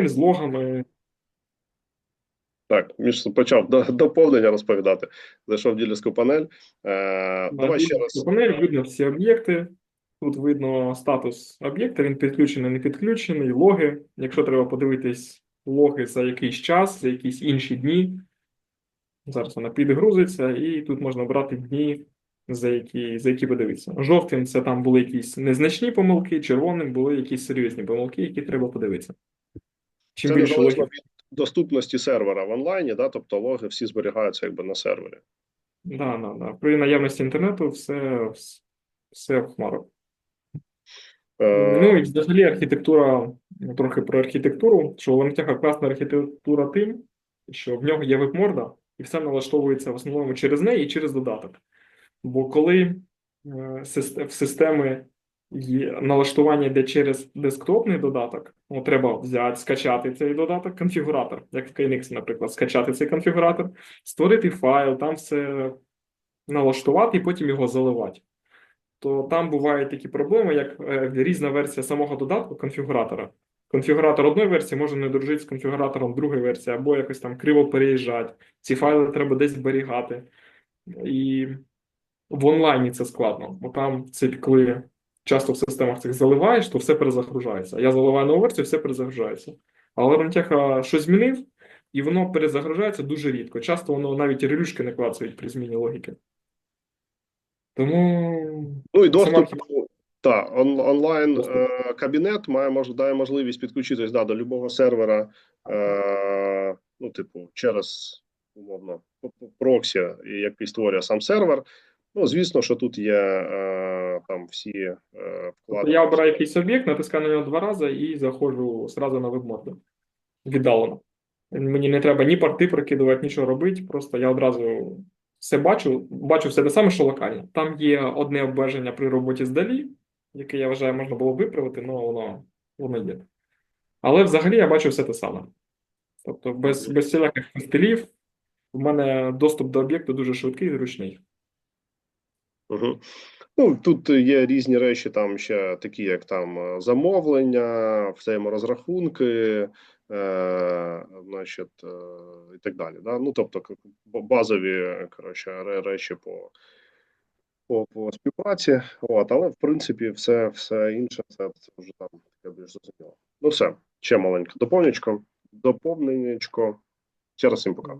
панель з логами. Так, Міш почав до- доповнення розповідати. Зайшов в ділерську панель. Е, давай ще раз. Панель видно всі об'єкти. Тут видно статус об'єкта, він підключений, не підключений, логи. Якщо треба подивитись логи за якийсь час, за якісь інші дні. Зараз вона підгрузиться, і тут можна брати дні, за які, за які подивитися. Жовтим це там були якісь незначні помилки, червоним були якісь серйозні помилки, які треба подивитися. Чим Це більше логів. від доступності сервера в онлайні, да, тобто логи всі зберігаються якби на сервері. Да, да, да. При наявності інтернету все, все в хмару. Е, Ну і взагалі архітектура, трохи про архітектуру, що у Лемтяха класна архітектура тим, що в нього є веб-морда, і все налаштовується в основному через неї і через додаток. Бо коли е, в системи налаштування йде через десктопний додаток, ну, треба взяти, скачати цей додаток, конфігуратор, як в KNX, наприклад, скачати цей конфігуратор, створити файл, там все налаштувати і потім його заливати то там бувають такі проблеми, як е, різна версія самого додатку конфігуратора. Конфігуратор одної версії може не дружити з конфігуратором другої версії, або якось там криво переїжджати. Ці файли треба десь зберігати. І в онлайні це складно, бо там це коли часто в системах цих заливаєш, то все перезагружається. Я заливаю нову версію, все перезагружається. Але Ромтеха щось змінив, і воно перезагружається дуже рідко. Часто воно навіть і релюшки не клацають при зміні логіки. Тому Ну і доступ та он, онлайн е, кабінет має мож, дає можливість підключитись да, до любого сервера, е, ну, типу, через умовно проксі, який створює сам сервер. Ну, звісно, що тут є е, там всі е, вклади. Я обираю якийсь об'єкт, натискаю на нього два рази і заходжу зразу на веб-морду. Віддалено. Мені не треба ні порти прокидувати, нічого робити. Просто я одразу все бачу, бачу все те саме, що локально. Там є одне обмеження при роботі здалі, яке я вважаю, можна було виправити, але воно, воно є. Але взагалі я бачу все те саме. Тобто, без, без всіляких стилів, в мене доступ до об'єкту дуже швидкий і зручний. Угу. Ну, тут є різні речі, там ще такі, як там е, замовлення, взаєморозрахунки, е, значить, е, і так далі. Да? Ну, тобто, базові коротше, речі по, по, по співпраці. От, але в принципі, все, все інше, це, це вже там таке більш зрозуміло. Ну, все, ще маленьке доповнечко. Доповненечко. Ще раз всім пока.